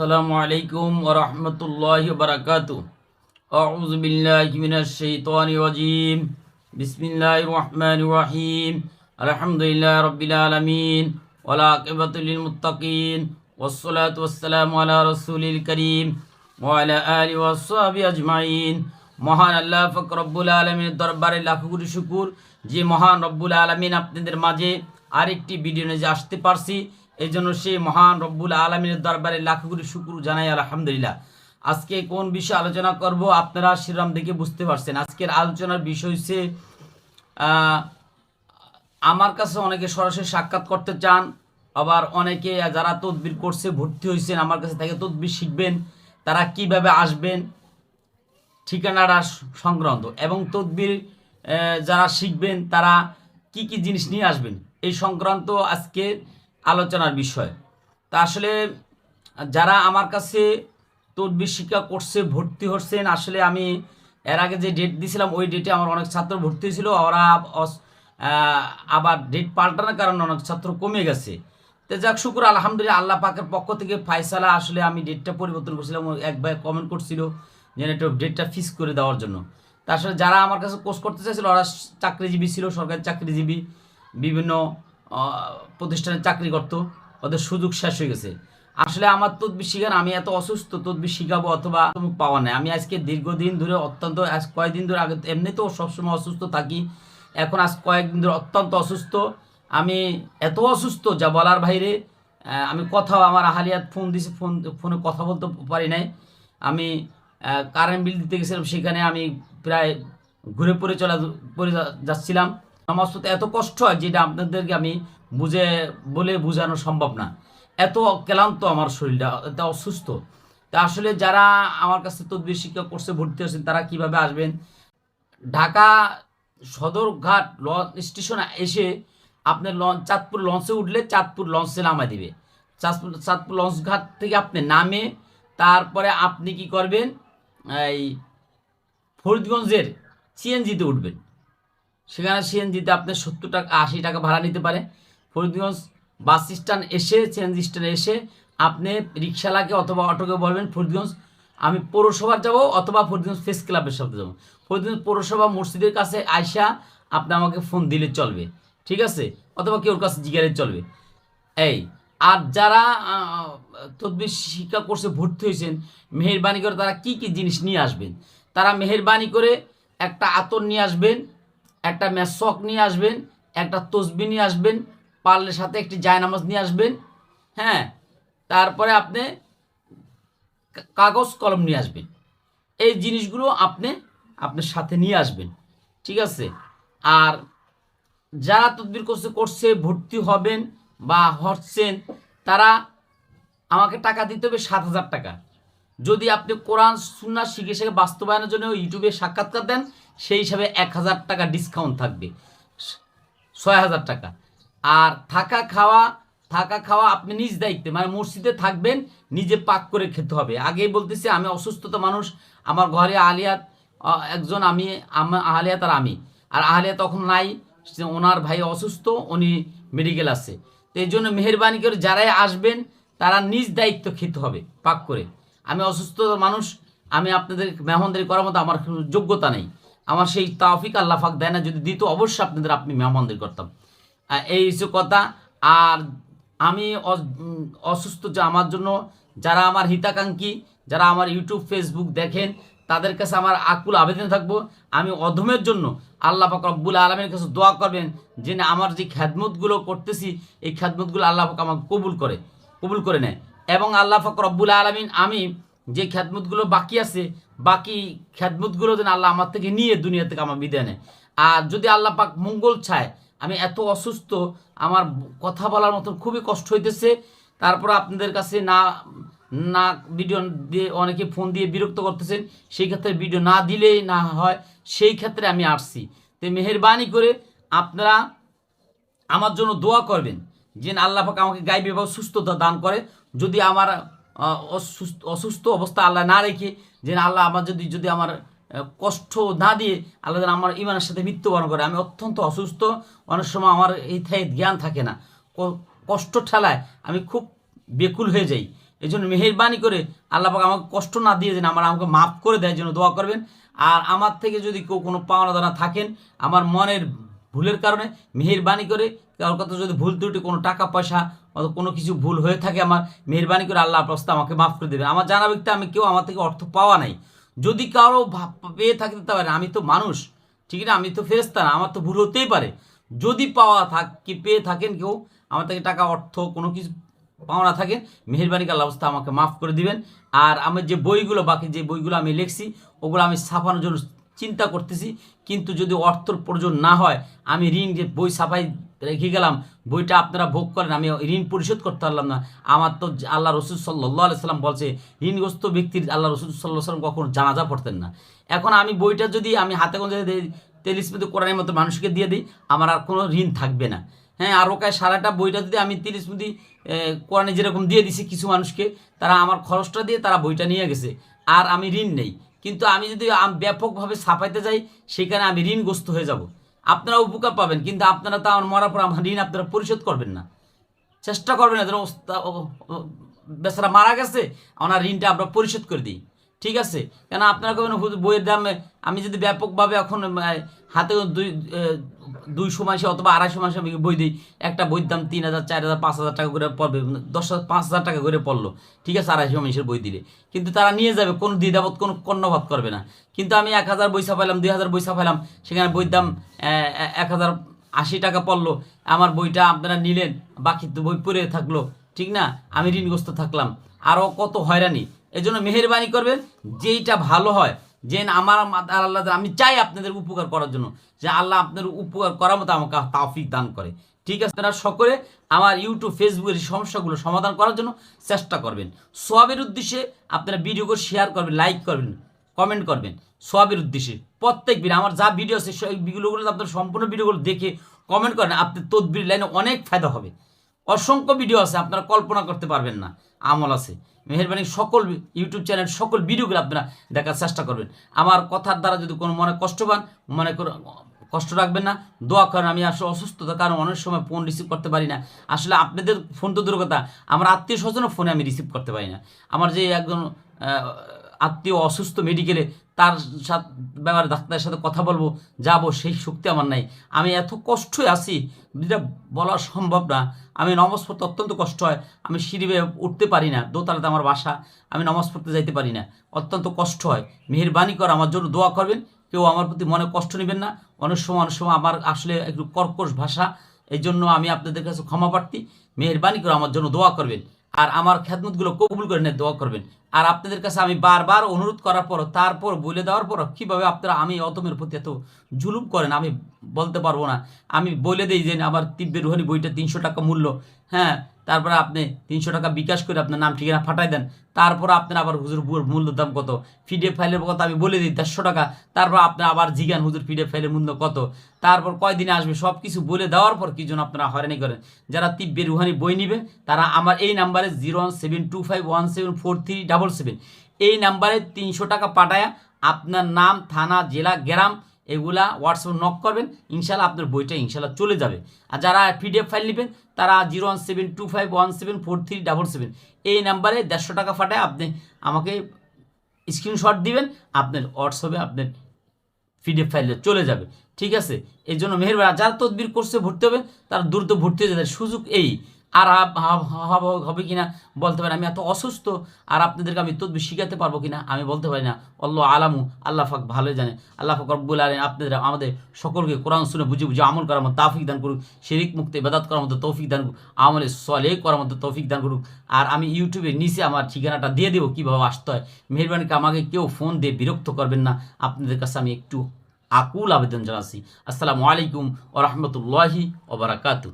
আসসালামু আলাইকুম ওয়া রাহমাতুল্লাহি ওয়া বারাকাতুহু। আউযু বিল্লাহি মিনাশ শাইতানির রাজীম। বিসমিল্লাহির রহমানির রহিম। আলহামদুলিল্লাহি রাব্বিল আলামিন। ওয়া লাকিবাতুল লিল মুত্তাকিন। ওয়াস সালাতু ওয়াস সালামু আলা রাসূলিল কারীম। ওয়া আলা আলি ওয়া সাহবি আজমাইন। মহান আল্লাহ পাক রব্বুল আলামিনের দরবারে লাখো কোটি শুকর। যে মহান রব্বুল আলামিন আপনাদের মাঝে আরেকটি ভিডিও নিয়ে আসতে পারছি এই জন্য সেই মহান রব্বুল আলমিনের দরবারে লাখো কোটি শুকুর জানাই, আলহামদুলিল্লাহ। আজকে কোন বিষয়ে আলোচনা করব আপনারা শিরাম দেখে বুঝতে পারছেন। আজকের আলোচনার বিষয় হচ্ছে আমার কাছে অনেকে সরাসরি সাক্ষাৎ করতে চান, আবার অনেকে যারা তদবির করছে, ভর্তি হয়েছেন, আমার কাছে থেকে তদবির শিখবেন, তারা কীভাবে আসবেন, ঠিকানাটা সংক্রান্ত এবং তদবির যারা শিখবেন, তারা কি কি জিনিস নিয়ে আসবেন, এই সংক্রান্ত আজকে আলোচনার বিষয়। তা আসলে যারা আমার কাছে তদবির শিক্ষা করছে, ভর্তি হচ্ছেন, আসলে আমি এর আগে যে ডেট দিয়েছিলাম, ওই ডেটে আমার অনেক ছাত্র ভর্তি হয়েছিল, ওরা আবার ডেট পাল্টানোর কারণে অনেক ছাত্র কমে গেছে। তো যাক, শুকুর, আলহামদুলিল্লাহ, আল্লাহ পাকের পক্ষ থেকে ফাইসালা আসলে আমি ডেটটা পরিবর্তন করছিলাম এক ভাই কমেন্ট করছিল যে একটু ডেটটা ফিক্স করে দেওয়ার জন্য। তা আসলে যারা আমার কাছে কোর্স করতে চাইছিল, ওরা চাকরিজীবী ছিল, সরকারি চাকরিজীবী, বিভিন্ন প্রতিষ্ঠানে চাকরি করত, ওদের সুযোগ শেষ হয়ে গেছে। আসলে আমার তদবির শিখান আমি এত অসুস্থ তদবির শিখাবো অথবা পাওয়া নাই। আমি আজকে দীর্ঘদিন ধরে অত্যন্ত, আজ কয়েকদিন ধরে আগে এমনিতেও সবসময় অসুস্থ থাকি, এখন আজ কয়েকদিন ধরে অত্যন্ত অসুস্থ। আমি এত অসুস্থ যা বলার বাইরে আমি কথাও আমার আহালিয়াত ফোন দিছে, ফোন, ফোনে কথা বলতে পারি নাই। আমি কারেন্ট বিল দিতে গেছিলাম, সেখানে আমি প্রায় ঘুরে পড়ে চলা, পড়ে যাচ্ছিলাম। নামাজ পড়তে এত কষ্ট হয় যেটা আপনাদেরকে আমি বুঝে, বলে বোঝানো সম্ভব না। এত ক্লান্ত আমার শরীরটা, এত অসুস্থ। তা আসলে যারা আমার কাছে তদবির শিক্ষা কোর্সে ভর্তি হয়েছেন, তারা কীভাবে আসবেন? ঢাকা সদরঘাট লঞ্চ স্টেশনে এসে আপনি লঞ্চ চাঁদপুর লঞ্চে উঠলে চাঁদপুর লঞ্চে নামা দিবে। চাঁদপুর চাঁদপুর লঞ্চ ঘাট থেকে আপনি নামে তারপরে আপনি কি করবেন? এই ফরিদগঞ্জের সিএনজিতে উঠবেন। সেখানে সিএনজিতে আপনি সত্তর টাকা, আশি টাকা ভাড়া নিতে পারে। ফরিদগঞ্জ বাস স্ট্যান্ড এসে সিএনজি স্ট্যান্ডে এসে আপনি রিক্সাওয়ালাকে অথবা অটোকে বলবেন, ফরিদগঞ্জ, আমি পৌরসভার যাব অথবা ফরিদগঞ্জ ফেস ক্লাবের সাথে যাব। ফরিদগঞ্জ পৌরসভা মসজিদের কাছে আইসা আপনি আমাকে ফোন দিলে চলবে, ঠিক আছে? অথবা কেউর কাছে জিজ্ঞাসা চলবে। এই, আর যারা তদবির শিক্ষা কোর্সে ভর্তি হয়েছেন, মেহেরবানি করে তারা কি কি জিনিস নিয়ে আসবেন? তারা মেহেরবানি করে একটা আতর নিয়ে আসবেন একটা মেসক নিয়ে আসবেন, একটা তসবি নিয়ে আসবেন, পারলে সাথে একটি জায়নামাজ নিয়ে আসবেন হ্যাঁ? তারপরে আপনি কাগজ কলম নিয়ে আসবেন। এই জিনিসগুলো আপনি, আপনার সাথে নিয়ে আসবেন, ঠিক আছে? আর যারা তদবির কোর্সে করছে, ভর্তি হবেন বা হচ্ছেন, তারা আমাকে টাকা দিতে হবে সাত হাজার টাকা। যদি আপনি কোরআন সুন্না শিখে শিখে বাস্তবায়নের জন্য ইউটিউবে সাক্ষাৎকার দেন, সেই হিসাবে এক হাজার টাকা ডিসকাউন্ট থাকবে। ছয় হাজার টাকা। আর থাকা খাওয়া থাকা খাওয়া আপনি নিজ দায়িত্বে মানে মসজিদে থাকবেন, নিজে পাক করে খেতে হবে। আগেই বলতেছি, আমি অসুস্থতা মানুষ, আমার ঘরে আলিয়াত একজন আমি আমার আলিয়াত আর আমি। আর আলিয়া তখন নাই ওনার ভাই অসুস্থ, উনি মেডিকেল আছে। তো এই জন্য মেহরবানি করে যারাই আসবেন, তারা নিজ দায়িত্ব খেতে হবে, পাক করে। আমি অসুস্থ মানুষ, আমি আপনাদের মেহমানদারি করার মতো আমার যোগ্যতা নেই। আমার সেই তাওফিক আল্লাহ ফাক দেয় না, যদি দিত অবশ্যই আপনাদের, আপনি মেহমানদারি করতাম। এই হচ্ছে কথা। আর আমি অসুস্থ যে আমার জন্য, যারা আমার হিতাকাঙ্ক্ষী, যারা আমার ইউটিউব, ফেসবুক দেখেন, তাদের কাছে আমার আকুল আবেদন থাকব। আমি অধমের জন্য আল্লাহ পাক রব্বুল আলমের কাছে দোয়া করবেন যে আমার যে খ্যাদমতগুলো করতেছি, এই খ্যাদমতগুলো আল্লাহ পাক আমাকে কবুল করে কবুল করে নেয়। এবং আল্লাহ পাক রব্বুল আলমিন, আমি যে খ্যাদমতগুলো বাকি আছে, বাকি খ্যাদমতগুলো যেন আল্লাহ আমার থেকে নিয়ে দুনিয়া থেকে আমার বিদায় নেয়। আর যদি আল্লাহ পাক মঙ্গল চায়, আমি এত অসুস্থ, আমার কথা বলার মতন খুবই কষ্ট হইতেছে, তারপর আপনাদের কাছে না না ভিডিও দিয়ে অনেকে ফোন দিয়ে বিরক্ত করতেছেন, সেই ক্ষেত্রে ভিডিও না দিলেই না হয়, সেই ক্ষেত্রে আমি আসছি। তো মেহরবানি করে আপনারা আমার জন্য দোয়া করবেন। যে আল্লাহ পাক আমাকে গাইবে বা সুস্থতা দান করে। যদি আমার অসুস্থ অসুস্থ অবস্থা আল্লাহ না রেখে যে আল্লাহ আমার যদি যদি আমার কষ্ট না দিয়ে আল্লাহ যেন আমার ইমানের সাথে মৃত্যুবরণ করে। আমি অত্যন্ত অসুস্থ। অনেক সময় আমার এই ঠাই জ্ঞান থাকে না। কষ্ট ঠেলায় আমি খুব বেকুল হয়ে যাই। এই জন্য মেহরবানি করে আল্লাহ পাক আমাকে কষ্ট না দিয়ে যেন আমার আমাকে মাফ করে দেয় জন্য দোয়া করবেন। আর আমার থেকে যদি কেউ কোনো পাওনা দানা থাকেন, আমার মনের ভুলের কারণে মেহরবানি করে কারোর কথা যদি ভুল ত্রুটি, কোনো টাকা, পয়সা কোনো কিছু ভুল হয়ে থাকে আমার, মেহরবানি করে আল্লাহ প্রস্তাব আমাকে মাফ করে দেবেন আমার জানা ব্যক্তি আমি কেউ আমার থেকে অর্থ পাওয়া নাই। যদি কারও পেয়ে থাকতে পারে আমি তো মানুষ, ঠিক না? আমি তো ফেরেস্তা না, আমার তো ভুল হতেই পারে। যদি পাওয়া থাক, কি পেয়ে থাকেন কেউ, আমার থেকে টাকা, অর্থ, কোনো কিছু পাওনা থাকে মেহরবানি আল্লাহ অবস্থা আমাকে মাফ করে দিবেন। আর আমার যে বইগুলো, বাকি যে বইগুলো আমি লিখছি, ওগুলো আমি ছাপানোর জন্য চিন্তা করতেছি। কিন্তু যদি অর্থর প্রয়োজন না হয়, আমি ঋণ যে বই ছাপাই রেখে গেলাম? বইটা আপনারা ভোগ করেন, আমি ঋণ পরিশোধ করতে পারলাম না। আমার তো আল্লাহ রসুল সাল্লাহ সাল্লাম বলছে, ঋণগ্রস্ত ব্যক্তির আল্লাহ রসুল সাল্লাহ সাল্লাম কখনো জানাজা পড়তেন না। এখন আমি বইটা যদি আমি হাতে কোন তেলিসমিত কোরআনের মতো মানুষকে দিয়ে দিই, আমার আর কোনো ঋণ থাকবে না। হ্যাঁ আর ওকায় সারাটা বইটা যদি আমি তিরিশ কোরআনে যেরকম দিয়ে দিছি কিছু মানুষকে, তারা আমার খরচটা দিয়ে তারা বইটা নিয়ে গেছে। আর আমি ঋণ নেই। কিন্তু আমি যদি ব্যাপকভাবে ছাপাইতে যাই, সেখানে আমি ঋণগ্রস্ত হয়ে যাব। আপনারা উপকার পাবেন, কিন্তু আপনারা তো আমার মরার পর আমার ঋণ আপনারা পরিশোধ করবেন না। চেষ্টা করবেন না যেন বেচারা মারা গেছে, ওনার ঋণটা আমরা পরিশোধ করে দিই। ঠিক আছে? কেন আপনারা কেন বইয়ের দামে আমি যদি ব্যাপকভাবে এখন হাতে দুই দুইশো মাসে অথবা আড়াইশো মাসে আমি বই দিই। একটা বইয়ের দাম তিন হাজার, চার হাজার, পাঁচ হাজার টাকা করে পড়বে। মানে দশ হাজার, পাঁচ হাজার টাকা করে পড়ল। ঠিক আছে, আড়াইশো মাসের বই দিলে। কিন্তু তারা নিয়ে যাবে, কোনো দ্বিধাবোধ, কোনো কর্ণভাব করবে না। কিন্তু আমি এক হাজার বই ছাপাইলাম, দুই হাজার বই ছাপাইলাম, সেখানে বইয়ের দাম এক হাজার আশি টাকা পড়ল। আমার বইটা আপনারা নিলেন, বাকি বই পড়ে থাকল। ঠিক না? আমি ঋণগ্রস্ত থাকলাম। আরও কত হয়রানি। এই জন্য মেহরবানি করবেন, যেইটা ভালো হয় যে আমার আল্লাহ আমি চাই আপনাদের উপকার করার জন্য। যে আল্লাহ আপনাদের উপকার করার মতো আমাকে তাফিক দান করে। ঠিক আছে, আপনারা সকলে আমার ইউটিউব, ফেসবুকের সমস্যাগুলো সমাধান করার জন্য চেষ্টা করবেন। সবের উদ্দেশ্যে আপনারা ভিডিওগুলো শেয়ার করবেন লাইক করবেন কমেন্ট করবেন। সবের উদ্দেশ্যে। প্রত্যেক দিন আমার যা ভিডিও আছে সেই ভিডিওগুলো আপনার সম্পূর্ণ ভিডিওগুলো দেখে কমেন্ট করেন, আপনার তদবির লাইনে অনেক ফায়দা হবে। অসংখ্য ভিডিও আছে, আপনারা কল্পনা করতে পারবেন না। আমল আছে। মেহরবানি সকল ইউটিউব চ্যানেল, সকল ভিডিওগুলো আপনারা দেখার চেষ্টা করবেন। আমার কথার দ্বারা যদি কোনো মনে কষ্ট পান, মনে কষ্ট রাখবেন না, দোয়া করেন, আমি আসলে অসুস্থতা কারণ অনেক সময় ফোন রিসিভ করতে পারি না। আসলে আপনাদের ফোন তো দুর্গতা আমার আত্মীয় স্বজনও ফোনে আমি রিসিভ করতে পারি না। আমার যে একজন আত্মীয় অসুস্থ মেডিকেলে তার সাথে, ব্যাপারে ডাক্তারের সাথে কথা বলব, যাব, সেই শক্তি আমার নাই। আমি এত কষ্টই আছি, যেটা বলা সম্ভব না। আমি নমাজ পড়তে অত্যন্ত কষ্ট হয়, আমি সিঁড়ি উঠতে পারি না, দোতলাতে আমার বাসা, আমি নমাজ পড়তে যাইতে পারি না। অত্যন্ত কষ্ট হয়। মেহেরবানি করে, আমার জন্য দোয়া করবেন, কেউ আমার প্রতি মনে কষ্ট নেবেন না। অনেক সময় অনেক সময় আমার আসলে একটু কর্কশ ভাষা এই জন্য আমি আপনাদের কাছে ক্ষমা প্রার্থী। মেহরবানি করে, আমার জন্য দোয়া করবেন। আর আমার খ্যাতমতগুলো কবুল করে নিয়ে দোয়া করবেন। আর আপনাদের কাছে আমি বারবার অনুরোধ করার পর তারপর বলে দেওয়ার পর কীভাবে আপনারা আমি অতমের প্রতি এত জুলুম করেন আমি বলতে পারব না। আমি বলে দিই যে আমার তিব্বের রুহানি বইটা তিনশো টাকা মূল্য। হ্যাঁ তারপরে আপনি তিনশো টাকা বিকাশ করে আপনার নাম ঠিকানা ফাটাই দেন। তারপর আপনার আবার হুজুর মূল্য দাম কত? পিডিএফ ফাইলের কথা আমি বলে দিই, দেড়শো টাকা। তারপর আপনার আবার জিগান, হুজুর পিডিএফ ফাইলের মূল্য কত? তারপর কয়দিনে আসবে? সব কিছু বলে দেওয়ার পর কি জন্য আপনারা হয়রানি করেন। যারা তিব্বে রুহানি বই নেবেন তারা আমার এই নাম্বারে zero one seven two five one seven four three double seven. এই নাম্বারে তিনশো টাকা পাঠায়া আপনার নাম, থানা, জেলা, গ্রাম এগুলা হোয়াটসঅ্যাপ নক করবেন ইনশাল্লাহ আপনার বইটা ইনশাল্লাহ চলে যাবে। আর যারা পিডিএফ ফাইল নেবেন, তারা zero one seven two five one seven four three double seven এই নাম্বারে দেড়শো টাকা ফাটায় আপনি আমাকে স্ক্রিনশট দিবেন, আপনার হোয়াটসঅ্যাপে আপনার পিডিএফ ফাইলে চলে যাবে। ঠিক আছে? এই জন্য মেহরবানি। যারা তদবির করছে, ভর্তি হবে তারা দ্রুত ভর্তি হয়ে যাবে। সুযোগ এই আর হাব- হবে কিনা বলতে পারি। আমি এত অসুস্থ, আর আপনাদেরকে আমি তদবির শিখাতে পারব কিনা আমি বলতে পারি না। অল্লাহ আলামু, আল্লাহ ফাক ভালোই জানে। আল্লাহ ফাক রব্বুল আলম আপনাদের, আমাদের সকলকে কোরআন শুনে বুঝে বুঝে আমল করার মতো তাফিক দান করুক শিরিক মুক্তি বেদাত করার মতো তৌফিক দান করুক, আমলে সলে করার মতো তৌফিক দান করুক। আর আমি ইউটিউবে নিচে আমার ঠিকানাটা দিয়ে দেবো কীভাবে আসতে হয়। মেহরবানিকে আমাকে কেউ ফোন দিয়ে বিরক্ত করবেন না। আপনাদের কাছে আমি একটু আকুল আবেদন জানাচ্ছি। আসসালামু আলাইকুম ও ওবরাকাতু